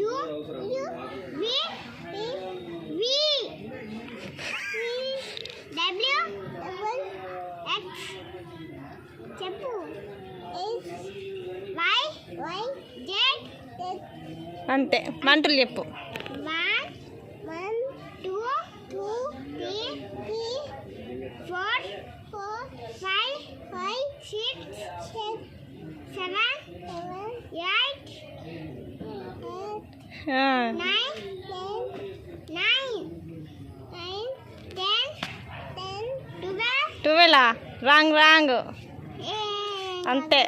U U V V W double X చెప్పు X Y Y Z అంతే మంటలు చెప్పు. టువెలా రాంగ్ రాంగ్ అంతే.